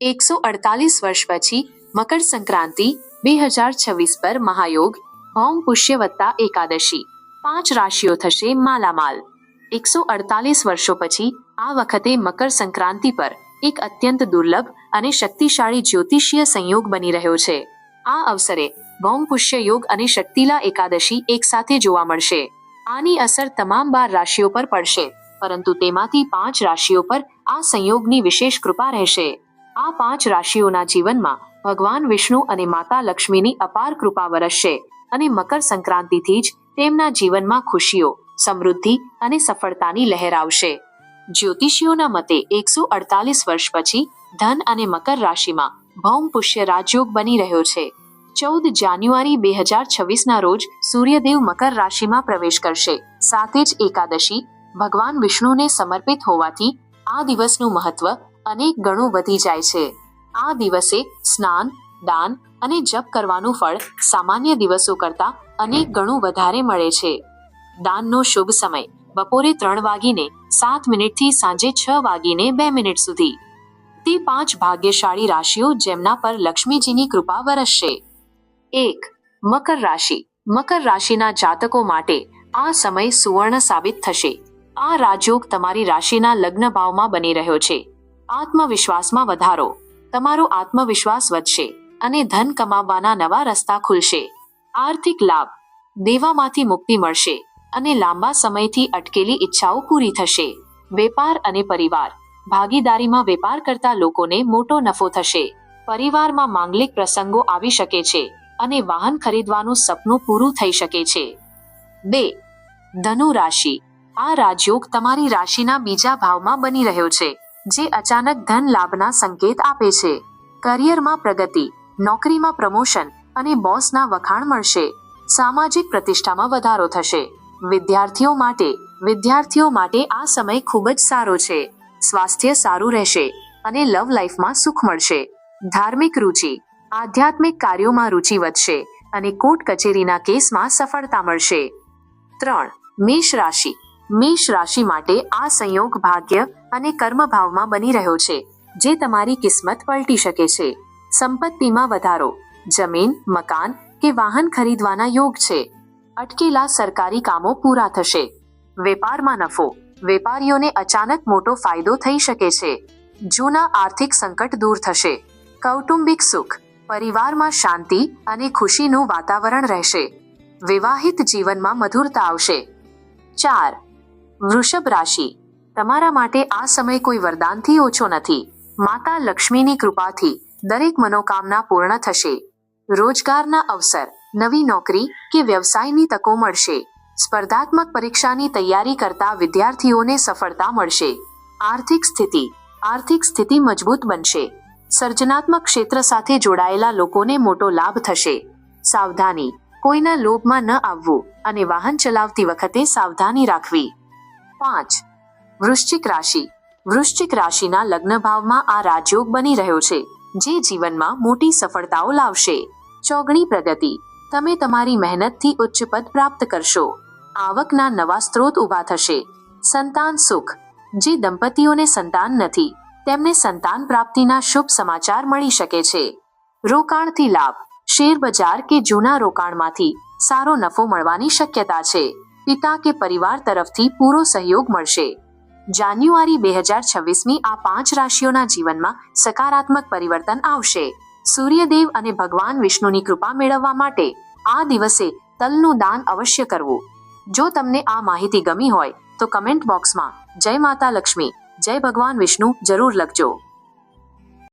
એકસો અડતાલીસ વર્ષ પછી મકર સંક્રાંતિ બે હજાર છવ્વીસ પર મહાયોગ હોમ પુષ્ય વત્તા એકાદશી. પાંચ રાશિઓ થશે માલામાલ. એકસો અડતાલીસ વર્ષો પછી આ વખતે મકર સંક્રાંતિ પર એક અત્યંત દુર્લભ અને શક્તિશાળી જ્યોતિષીય સંયોગ બની રહ્યો છે. આ અવસરે ભૌમ પુષ્ય યોગ અને શક્તિલા એકાદશી એકસાથે જોવા મળશે. આની અસર તમામ બાર રાશિઓ પર પડશે, પરંતુ તેમાંથી પાંચ રાશિઓ પર આ સંયોગની વિશેષ કૃપા રહેશે. આ પાંચ રાશિઓના જીવનમાં ભગવાન વિષ્ણુ અને માતા લક્ષ્મીની અપાર કૃપા વરસશે અને મકર સંક્રાંતિથી જ તેમના જીવનમાં ખુશીઓ, સમૃદ્ધિ અને સફળતાની લહેર આવશે. જ્યોતિષીઓના મતે એકસો અડતાલીસ વર્ષ પછી ધન અને મકર રાશિમાં ભૌમ પુષ્ય રાજયોગ બની રહ્યો છે. ચૌદ જાન્યુઆરી બે હજાર છવ્વીસના રોજ સૂર્યદેવ મકર રાશિમાં પ્રવેશ કરશે. સાથે જ એકાદશી ભગવાન વિષ્ણુને સમર્પિત હોવાથી આ દિવસનું મહત્વ અનેક ગણું વધી જાય છે. આ દિવસે સ્નાન, દાન અને જપ કરવાનું ફળ સામાન્ય દિવસો કરતા અનેક ગણું વધારે મળે છે. દાનનો શુભ સમય બપોરે ત્રણ વાગીને સાત મિનિટથી સાંજે છ વાગીને બે મિનિટ સુધી. તે પાંચ ભાગ્યશાળી રાશિઓ જેમના પર લક્ષ્મીજીની કૃપા વરસશે. એક, મકર રાશિ. મકર રાશિના જાતકો માટે આ સમય સુવર્ણ સાબિત થશે. આ રાજયોગ તમારી રાશિના લગ્ન ભાવમાં બની રહ્યો છે. આત્મવિશ્વાસમાં વધારો. તમારો આત્મવિશ્વાસ વધશે અને ધન કમાવવાના નવા રસ્તા ખુલશે. આર્થિક લાભ. દેવામાંથી મુક્તિ મળશે અને લાંબા સમયથી અટકેલી ઈચ્છાઓ પૂરી થશે. વેપાર અને પરિવાર. ભાગીદારીમાં વેપાર કરતા લોકોને મોટો નફો થશે. પરિવારમાં માંગલિક પ્રસંગો આવી શકે છે અને વાહન ખરીદવાનું સપનું પૂરું થઈ શકે છે. બે. ધનુ રાશિ આ રાજયોગ તમારી રાશિના બીજા ભાવમાં બની રહ્યો છે. જે અચાનક ધન લાભના સંકેત આપે છે. કરિયરમાં પ્રગતિ, નોકરીમાં પ્રમોશન અને બોસના વખાણ મળશે. સામાજિક પ્રતિષ્ઠામાં વધારો થશે. વિદ્યાર્થીઓ માટે વિદ્યાર્થીઓ માટે આ સમય ખૂબ જ સારો છે. સ્વાસ્થ્ય સારું રહેશે અને લવ લાઈફમાં સુખ મળશે. ધાર્મિક રુચિ, આધ્યાત્મિક કાર્યોમાં રુચિ વધશે અને કોર્ટ કચેરીના કેસમાં સફળતા મળશે. ત્રણ મેષ રાશિ મેષ રાશિ માટે આ સંયોગ ભાગ્ય અને કર્મભાવમાં બની રહ્યો છે, જે તમારી કિસ્મત પલટી શકે છે. સંપત્તિમાં વધારો, જમીન, મકાન કે વાહન ખરીદવાના યોગ છે. અટકેલા સરકારી કામો પૂરા થશે. વેપારમાં નફો, વેપારીઓને અચાનક મોટો ફાયદો થઈ શકે છે. જૂના આર્થિક સંકટ દૂર થશે. કૌટુંબિક સુખ, પરિવારમાં શાંતિ અને ખુશીનું વાતાવરણ રહેશે. વિવાહિત જીવનમાં મધુરતા આવશે. ચાર, વૃષભ રાશિ. તમારા માટે આ સમય કોઈ વરદાનથી ઓછો નથી. માતા લક્ષ્મીની કૃપાથી દરેક મનોકામના પૂર્ણ થશે. રોજગારના અવસર, નવી નોકરી કે વ્યવસાયની તકો મળશે. સ્પર્ધાત્મક પરીક્ષાની તૈયારી કરતા વિદ્યાર્થીઓને સફળતા મળશે. આર્થિક સ્થિતિ આર્થિક સ્થિતિ મજબૂત બનશે. સર્જનાત્મક ક્ષેત્ર સાથે જોડાયેલા લોકોને મોટો લાભ થશે. સાવધાની, કોઈના લોભમાં ન આવવું અને વાહન ચલાવતી વખતે સાવધાની રાખવી. પાંચ વૃશ્ચિક રાશિ. વૃશ્ચિક રાશિના લગ્ન ભાવમાં આ રાજયોગ બની રહ્યો છે, જે જીવનમાં મોટી સફળતાઓ લાવશે. ચોગણી પ્રગતિ. તમે તમારી મહેનતથી ઉચ્ચ પદ પ્રાપ્ત કરશો. આવકના નવા સ્ત્રોત ઊભા થશે. સંતાન સુખ. જે દંપતીઓને સંતાન નથી, તેમને સંતાન પ્રાપ્તિના શુભ સમાચાર મળી શકે છે. રોકાણથી લાભ. શેર બજાર કે જૂના રોકાણમાંથી સારો નફો મળવાની શક્યતા છે. પિતા કે પરિવાર તરફથી પૂરો સહયોગ મળશે. જાન્યુઆરી બે હજાર છવ્વીસમી આ પાંચ રાશિઓના જીવનમાં સકારાત્મક પરિવર્તન આવશે. સૂર્યદેવ અને ભગવાન વિષ્ણુની કૃપા મેળવવા માટે આ દિવસે તલનું દાન અવશ્ય કરવું. જો તમને આ માહિતી ગમી હોય તો કમેન્ટ બોક્સમાં જય માતા લક્ષ્મી, જય ભગવાન વિષ્ણુ જરૂર લખજો.